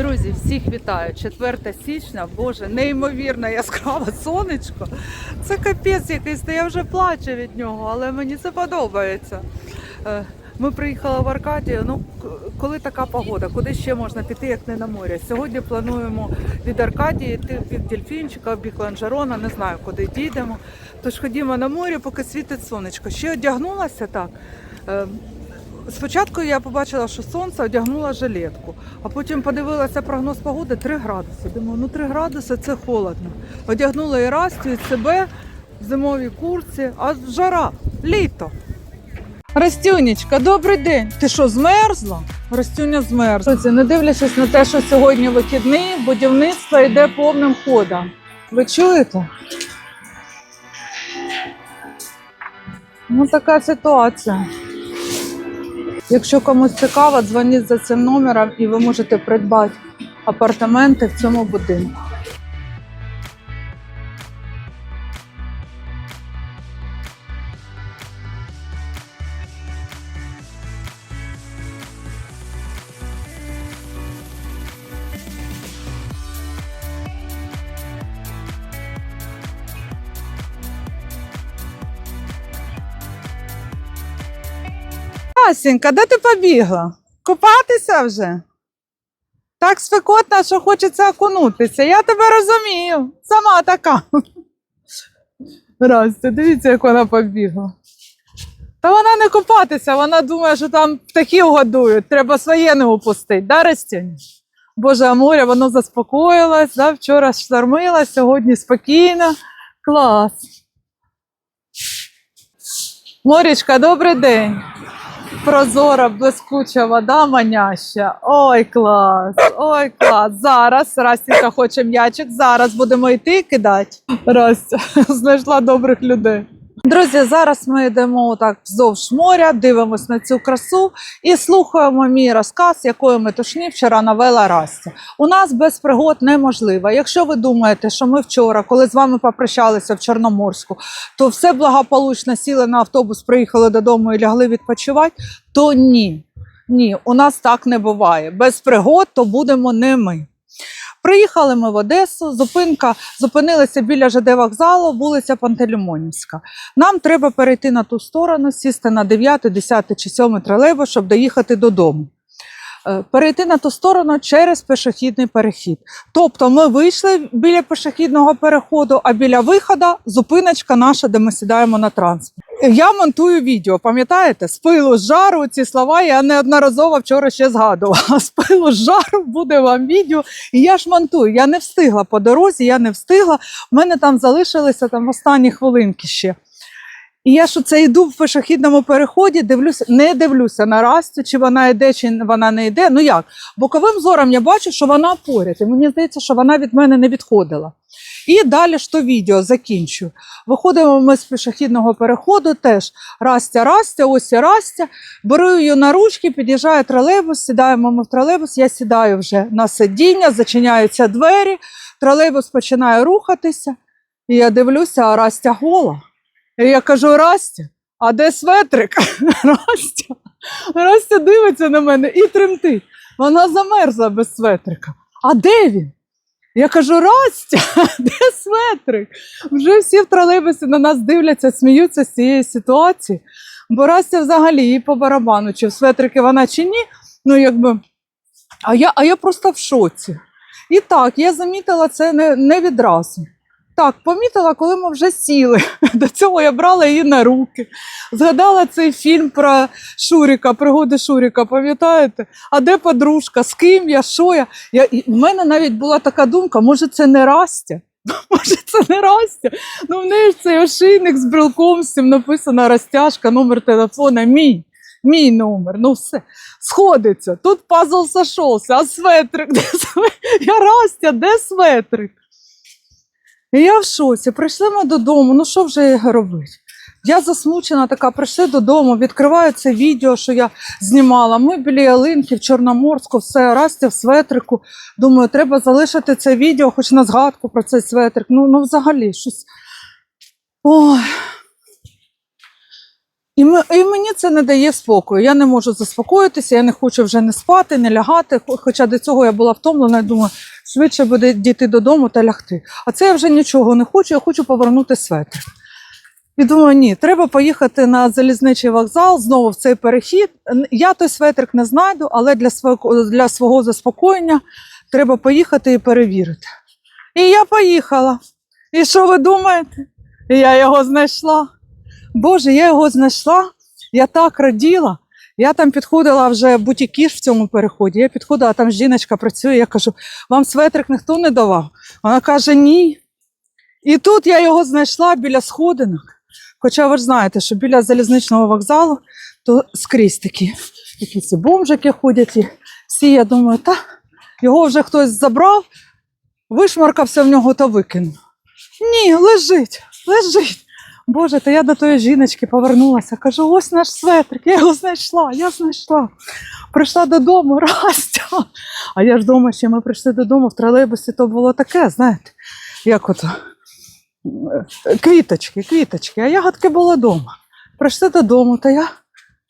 Друзі, всіх вітаю! 4 січня, боже, неймовірно яскраве сонечко. Це капець якийсь, та я вже плачу від нього, але мені це подобається. Е, Ми приїхали в Аркадію. Ну, коли така погода, куди ще можна піти, як не на море? Сьогодні плануємо від Аркадії йти від Дельфінчика, бік Ланжерона, не знаю, куди дійдемо. Тож ходімо на море, поки світить сонечко. Ще одягнулася так. Спочатку я побачила, що сонце одягнула жилетку, а потім подивилася прогноз погоди 3 градуси. Думаю, ну 3 градуси це холодно. Одягнула і Растю, і себе в зимовій курці, а жара, літо. Растюнечка, добрий день. Ти що, змерзла? Растюня змерзла. Не дивлячись на те, що сьогодні вихідний, будівництво йде повним ходом. Ви чуєте? Ну, така ситуація. Якщо комусь цікаво, дзвоніть за цим номером і ви можете придбати апартаменти в цьому будинку. Асінька, де ти побігла? Купатися вже? Так спекотно, що хочеться окунутися. Я тебе розумію. Сама така. Растя, дивіться, як вона побігла. Та вона не купатися, вона думає, що там птахів годують, треба своє не упустити, да, Растюня? Боже, а море, воно заспокоїлось, да? вчора штормило, сьогодні спокійно. Клас. Морічка, добрий день. Прозора, блискуча вода маняща. Ой, клас! Ой, клас! Зараз Растінка хоче м'ячик. Зараз будемо йти кидати. Раз знайшла добрих людей. Друзі, зараз ми йдемо так вздовж моря, дивимось на цю красу і слухаємо мій розказ, якої метушні вчора навела Растя. У нас без пригод неможливо. Якщо ви думаєте, що ми вчора, коли з вами попрощалися в Чорноморську, то все благополучно сіли на автобус, приїхали додому і лягли відпочивати, то ні. Ні, у нас так не буває. Без пригод то будемо не ми. Приїхали ми в Одесу, зупинка зупинилися біля ЖД вокзалу, вулиця Пантелеймонівська. Нам треба перейти на ту сторону, сісти на 9, 10 чи 7 тролейбус, щоб доїхати додому. Е, Перейти на ту сторону через пішохідний перехід. Тобто ми вийшли біля пішохідного переходу, а біля виходу зупиночка наша, де ми сідаємо на транспорт. Я монтую відео, пам'ятаєте? З пилу з жару ці слова я неодноразово вчора ще згадувала. З пилу з жару буде вам відео. І я ж монтую. Я не встигла по дорозі, я не встигла. У мене там залишилися там останні хвилинки ще. І я що це йду в пішохідному переході, дивлюся, не дивлюся на Растю, чи вона йде, чи вона не йде. Ну як? Боковим зором я бачу, що вона поряд. І мені здається, що вона від мене не відходила. І далі ж то відео закінчую. Виходимо ми з пішохідного переходу, теж Растя, Растя, ось і Растя. Беру її на ручки, під'їжджає тролейбус, сідаємо ми в тролейбус, я сідаю вже на сидіння, зачиняються двері, тролейбус починає рухатися. І я дивлюся, а Растя гола. Я кажу: Растя, а де светрик? Растя, Растя дивиться на мене і тремтить. Вона замерзла без светрика. А де він? Я кажу: Растя, де светрик? Вже всі в тролейбусі на нас дивляться, сміються з цієї ситуації. Бо Растя взагалі їй по барабану, чи в светрики вона чи ні. Ну, якби. А я, а я просто в шоці. І так, я замітила це не, не відразу. Так, помітила, коли ми вже сіли. До цього я брала її на руки. Згадала цей фільм про Шуріка, пригоди Шуріка, пам'ятаєте? А де подружка? З ким я? Що я? я в мене навіть була така думка: може, це не Растя? Може, це не Растя? Ну, в неї ж цей ошийник з брелком, з цим написано розтяжка, номер телефона мій. Мій номер, ну все, сходиться. Тут пазл сошовся, а светрик, де светрик? Я Растя, де светрик? І я в шоці. Прийшли ми додому. Ну що вже робити? Я засмучена така, прийшли додому, відкриваю це відео, що я знімала. Ми біля ялинки в Чорноморську, все Растя в светрику. Думаю, треба залишити це відео, хоч на згадку про цей светрик. Ну, ну взагалі щось. Ой. І, і мені це не дає спокою. Я не можу заспокоїтися, я не хочу вже не спати, не лягати. Хоча до цього я була втомлена, я думаю, швидше буде дійти додому та лягти. А це я вже нічого не хочу, я хочу повернути светр. І думаю, ні, треба поїхати на залізничий вокзал, знову в цей перехід. Я той светрик не знайду, але для свого, для свого заспокоєння треба поїхати і перевірити. І я поїхала. І що ви думаєте? Я його знайшла. Боже, я його знайшла. Я так раділа. Я там підходила вже бутікіш в цьому переході. Я підходила, там жіночка працює. Я кажу: вам светрик ніхто не давав? Вона каже, ні. І тут я його знайшла біля сходинок. Хоча ви ж знаєте, що біля залізничного вокзалу то скрізь такі якісь бомжики ходять. І всі, я думаю, та його вже хтось забрав, вишмаркався в нього та викинув. Ні, лежить, лежить. Боже, та я до тої жіночки повернулася. Кажу, ось наш светрик, я його знайшла, я знайшла. Прийшла додому, Растя. А я ж думаю, що ми прийшли додому в тролейбусі, то було таке, знаєте, як ото е, квіточки, квіточки, а ягодки були вдома. Прийшли додому, та я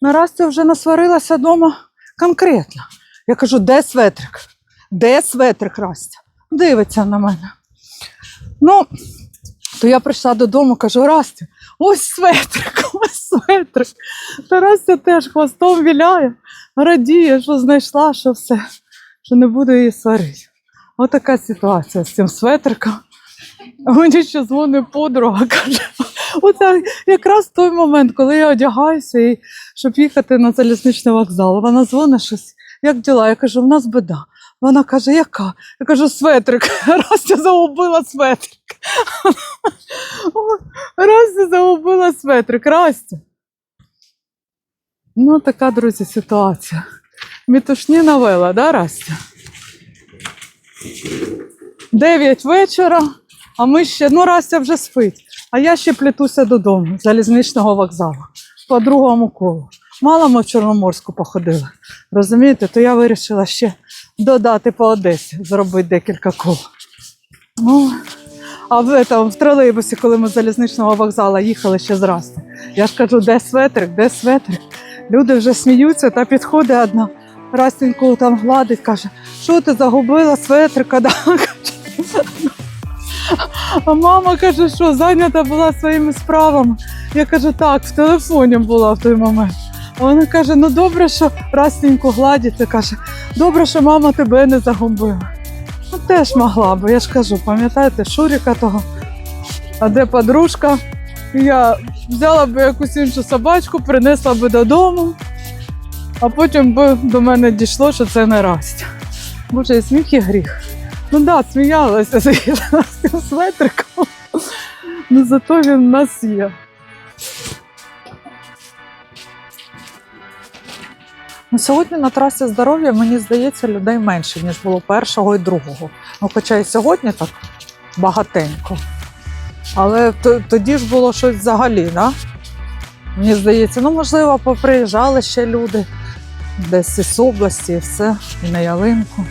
на Расті вже насварилася вдома конкретно. Я кажу, де светрик? Де светрик, Растя? Дивиться на мене. Ну, то я прийшла додому, кажу, Растя, ось светрик, ось светрик. Та Растя теж хвостом віляє, радіє, що знайшла, що все, що не буду її сварити. Отака ситуація з цим светриком. Мені ще дзвонить подруга, каже, оце якраз той момент, коли я одягаюся, і, щоб їхати на залізничний вокзал. Вона дзвонить щось, як діла? Я кажу, в нас біда. Вона каже, яка? Я кажу, светрик. Растя загубила светрик. Растя загубила светрик. Растя. Ну, така, друзі, ситуація. Мітушні навела, да, Растя? Дев'ять вечора, а ми ще, ну, Растя вже спить. А я ще плетуся додому залізничного вокзалу по другому колу. Мало ми в Чорноморську походили. Розумієте, то я вирішила ще додати по Одесі, зробити декілька кол. Ну, а в, этом, в тролейбусі, коли ми з залізничного вокзалу їхали ще зразу, я ж кажу, де светрик, де светрик? Люди вже сміються, та підходить одна, Растеньку там гладить, каже, що ти загубила светрика? Да? А мама каже, що зайнята була своїми справами. Я кажу, так, в телефоні була в той момент. А вона каже: ну добре, що Растеньку гладить, і каже, добре, що мама тебе не загубила. Ну теж могла би, я ж кажу, пам'ятаєте, Шуріка того, а де подружка? Я взяла б якусь іншу собачку, принесла би додому, а потім би до мене дійшло, що це не Растя. Боже, і сміх і гріх. Ну так, да, сміялася з цим светриком. Ну зато він в нас є. Ну, сьогодні на трасі здоров'я, мені здається, людей менше, ніж було першого і другого. Ну, хоча і сьогодні так багатенько. Але тоді ж було щось взагалі, да? Мені здається, ну можливо, поприїжджали ще люди десь із області і все, і на ялинку.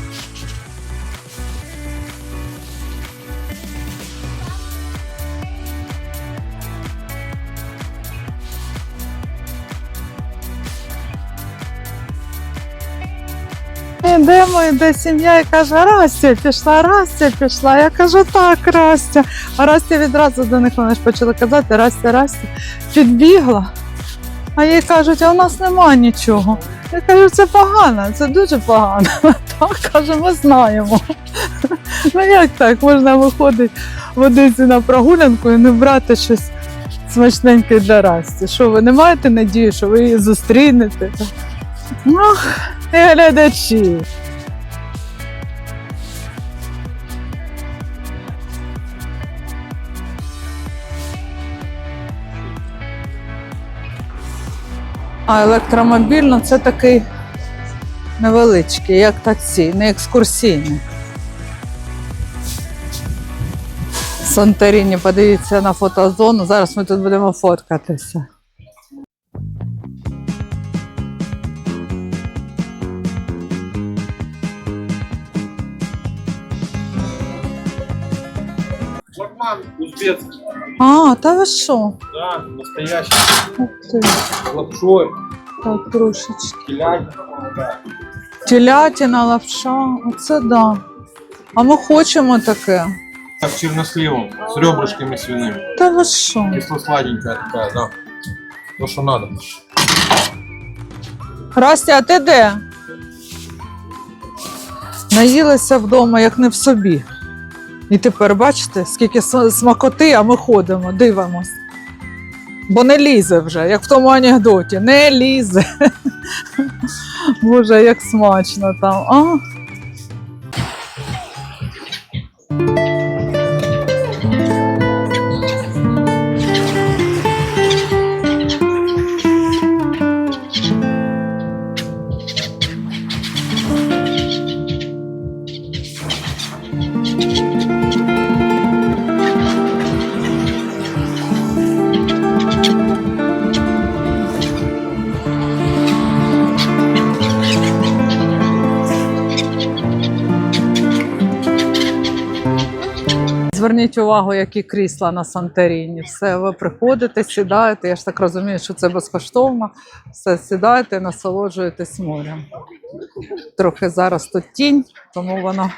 Йдемо, йде сім'я і каже, Растя пішла, Растя пішла. Я кажу, так, Растя. А Растя відразу до них вони ж почали казати, Растя, Растя, підбігла. А їй кажуть, а у нас немає нічого. Я кажу, це погано, це дуже погано. Так, каже, ми знаємо. Ну як так? Можна виходити в Одесі на прогулянку і не брати щось смачненьке для Расті. Що ви не маєте надії, що ви її зустрінете? Ну, глядачі. А електромобіль ну, це такий невеличкий, як таксі, не екскурсійний. Санторіні, подивіться на фотозону. Зараз ми тут будемо фоткатися. Шашлыкан узбекский. А, та ви що? Да, настоящий. Ух ти, С лапшой. так трошечки. Телятина. Да. Телятина, лапша, оце да. А ми хочемо таке. Так, черносливом, с ребрышками свиными. Та ви що? Кисло-сладенькая такая, да. То, что надо. Растя, а ти де? Наїлися вдома, як не в собі. І тепер бачите, скільки смакоти, а ми ходимо, дивимось. Бо не лізе вже, як в тому анекдоті. Не лізе. Боже, як смачно там. А? Зверніть увагу, які крісла на Санторіні. Все, ви приходите, сідаєте. Я ж так розумію, що це безкоштовно. Все, сідаєте, насолоджуєтесь морем. Трохи зараз тут тінь, тому воно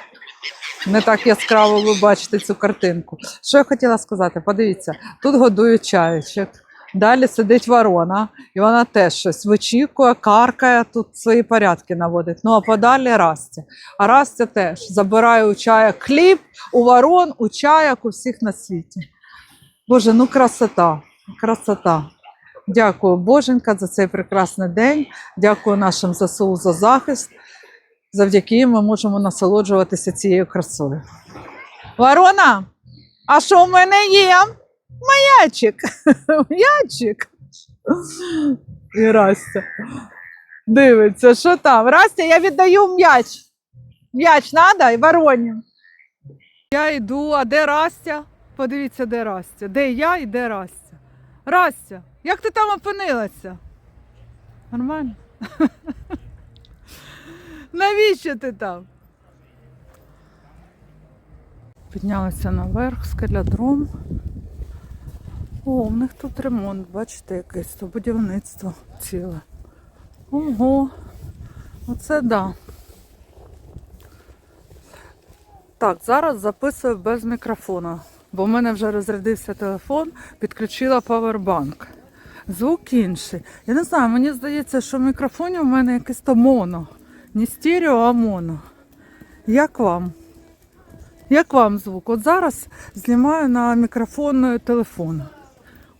не так яскраво ви бачите цю картинку. Що я хотіла сказати? Подивіться, тут годують чайчик. Далі сидить ворона, і вона теж щось вичікує, каркає, тут свої порядки наводить. Ну а подалі Растя. А Растя теж забирає у чая хліб, у ворон, у чаяк, у всіх на світі. Боже, ну красота, красота. Дякую, Боженька, за цей прекрасний день. Дякую нашим ЗСУ за захист. Завдяки ми можемо насолоджуватися цією красою. Ворона, а що в мене є? Маячик. Маячик. І Растя. Дивиться, що там? Растя, я віддаю м'яч. М'яч надо і вороні. Я йду, а де Растя? Подивіться, де Растя. Де я і де Растя? Растя, як ти там опинилася? Нормально? Навіщо ти там? Піднялися наверх з калядром. О, у них тут ремонт, бачите, якесь то будівництво ціле. Ого, оце да. Так, зараз записую без мікрофона, бо в мене вже розрядився телефон, підключила павербанк. Звук інший. Я не знаю, мені здається, що в мікрофоні у мене якесь то моно. Не стерео, а моно. Як вам? Як вам звук? От зараз знімаю на мікрофон телефону.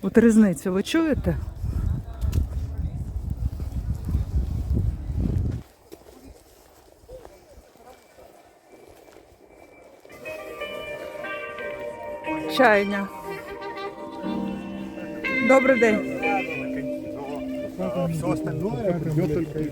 От різницю, ви чуєте? Чайня. Добрий день. Все остальное только их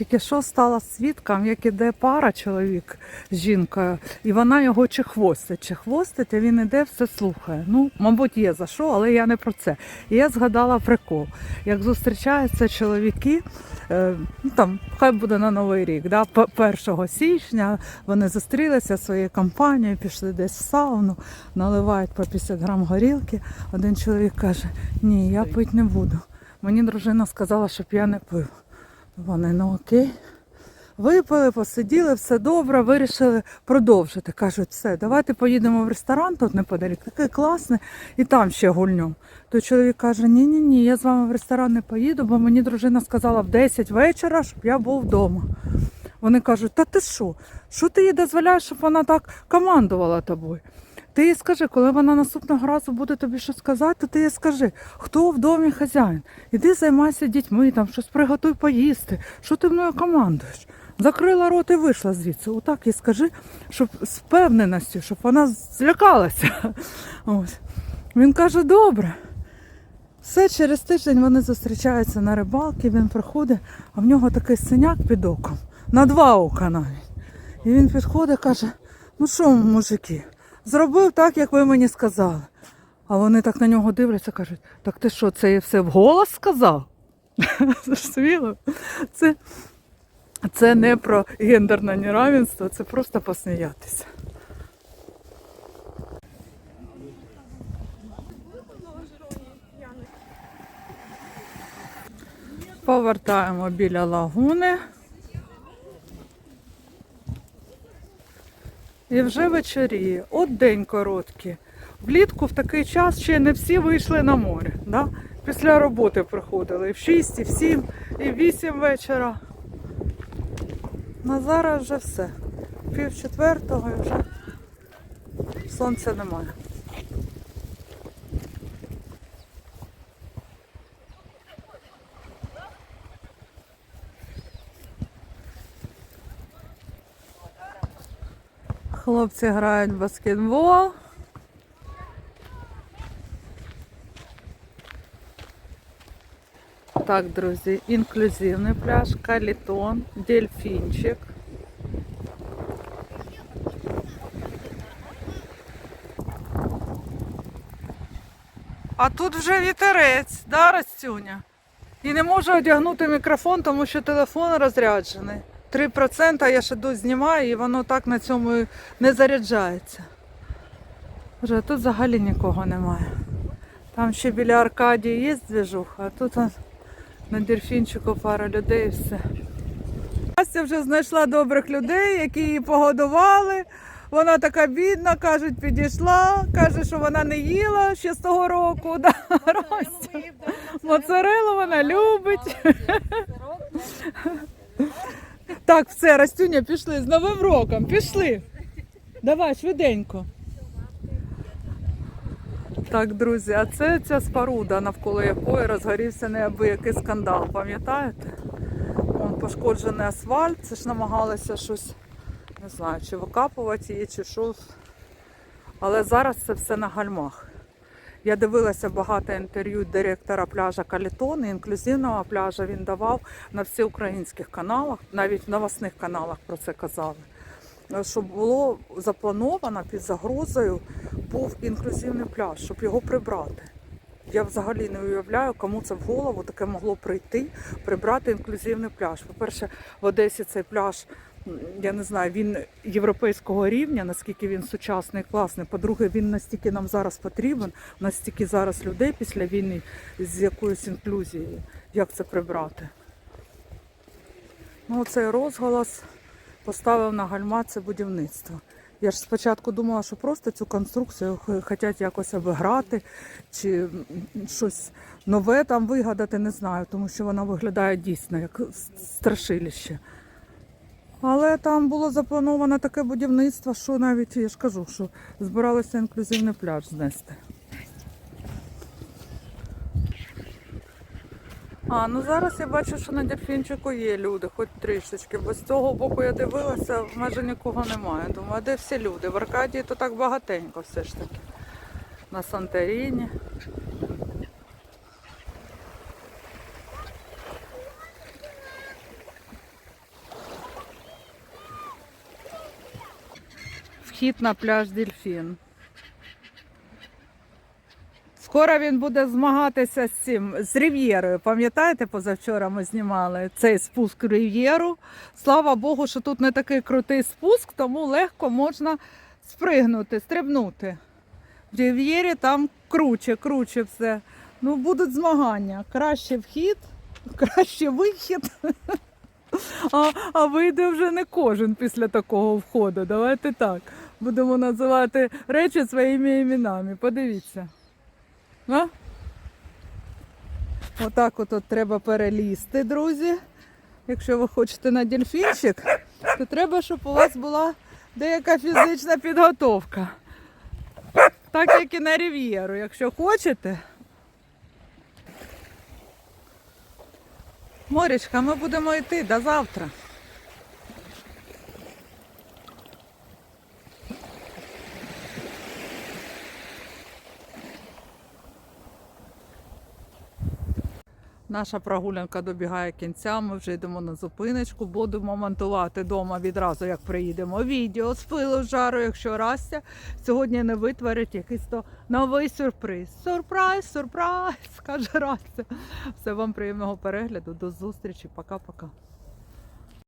Тільки що стала свідком, як іде пара чоловік з жінкою, і вона його чи хвостить, чи хвостить, а він іде, все слухає. Ну, мабуть, є за що, але я не про це. І я згадала прикол. Як зустрічаються чоловіки, е, ну там хай буде на Новий рік, да, 1 січня вони зустрілися своєю компанією, пішли десь в сауну, наливають по 50 грам горілки. Один чоловік каже: Ні, я пити не буду. Мені дружина сказала, щоб я не пив. Вони, ну окей. Випили, посиділи, все добре, вирішили продовжити. Кажуть, все, давайте поїдемо в ресторан тут неподалік, такий класний, і там ще гульнем. То чоловік каже: Ні, ні, ні, я з вами в ресторан не поїду, бо мені дружина сказала в 10 вечора, щоб я був вдома. Вони кажуть, та ти що? Що ти їй дозволяєш, щоб вона так командувала тобою? Ти їй скажи, коли вона наступного разу буде тобі щось казати, то ти їй скажи, хто в домі хазяїн. Іди займайся дітьми, там щось приготуй поїсти. Що ти мною командуєш? Закрила рот і вийшла звідси. Отак їй скажи, щоб з впевненістю, щоб вона злякалася. Ось. Він каже, добре. Все через тиждень вони зустрічаються на рибалці, він приходить, а в нього такий синяк під оком, на два ока навіть. І він підходить і каже: ну що, мужики, зробив так, як ви мені сказали. А вони так на нього дивляться, кажуть, так ти що, це все вголос сказав? Зрозуміло? Це це не про гендерне неравенство, це просто посміятися. Повертаємо біля лагуни. І вже вечоріє. От день короткий. Влітку в такий час ще не всі вийшли на море. Да? Після роботи приходили і в 6, і в 7, і в 8 вечора. На зараз вже все. Пів четвертого і вже сонця немає. Хлопці грають в баскетбол. Так, друзі, інклюзивний пляж, калітон, дельфінчик. А тут вже вітерець, да, Растюня? І не можу одягнути мікрофон, тому що телефон розряджений. 3% я ще знімаю і воно так на цьому не заряджається. Вже тут взагалі нікого немає. Там ще біля Аркадії є двіжуха, а тут на дельфінчику пара людей і все. Настя вже знайшла добрих людей, які її погодували. Вона така бідна, кажуть, підійшла, каже, що вона не їла ще з того року. Да, Моцарелу вона любить. Так, все, Растюня, пішли з Новим роком, пішли. Давай, швиденько. Так, друзі, а це ця споруда, навколо якої розгорівся неабиякий скандал, пам'ятаєте? Вон пошкоджений асфальт, це ж намагалися щось, не знаю, чи викапувати її, чи що. Але зараз це все на гальмах. Я дивилася багато інтерв'ю директора пляжа Калітон, інклюзивного пляжа він давав на всеукраїнських каналах, навіть в новосних каналах про це казали. Щоб було заплановано під загрозою був інклюзивний пляж, щоб його прибрати. Я взагалі не уявляю, кому це в голову таке могло прийти, прибрати інклюзивний пляж. По-перше, в Одесі цей пляж, я не знаю, він європейського рівня, наскільки він сучасний, класний. По-друге, він настільки нам зараз потрібен, настільки зараз людей після війни з якоюсь інклюзією. Як це прибрати? Ну, цей розголос поставив на гальма це будівництво. Я ж спочатку думала, що просто цю конструкцію хочуть якось обіграти чи щось нове там вигадати, не знаю, тому що вона виглядає дійсно як страшилище. Але там було заплановано таке будівництво, що навіть я ж кажу, що збиралися інклюзивний пляж знести. А, ну зараз я бачу, що на дельфінчику є люди, хоч трішечки, бо з цього боку я дивилася, майже нікого немає. Думаю, а де всі люди? В Аркадії то так багатенько все ж таки. На Санторіні. Вхід на пляж Дельфін. Скоро він буде змагатися з цим з Рів'єрою. Пам'ятаєте, позавчора ми знімали цей спуск Рів'єру. Слава Богу, що тут не такий крутий спуск, тому легко можна спригнути, стрибнути. В Рів'єрі там круче, круче все. Ну, будуть змагання. Краще вхід, краще вихід. А, а вийде вже не кожен після такого входу. Давайте так. Будемо називати речі своїми іменами. Подивіться. А? Отак от, треба перелізти, друзі. Якщо ви хочете на дельфінчик, то треба, щоб у вас була деяка фізична підготовка. Так як і на Рів'єру. Якщо хочете. Морічка, ми будемо йти до завтра. Наша прогулянка добігає кінця. Ми вже йдемо на зупиночку. Будемо монтувати вдома відразу, як приїдемо. Відео з пилу з жару, якщо Растя сьогодні не витворить якийсь то новий сюрприз. Сюрприз, сюрприз, каже Растя. Все вам приємного перегляду. До зустрічі. Пока-пока.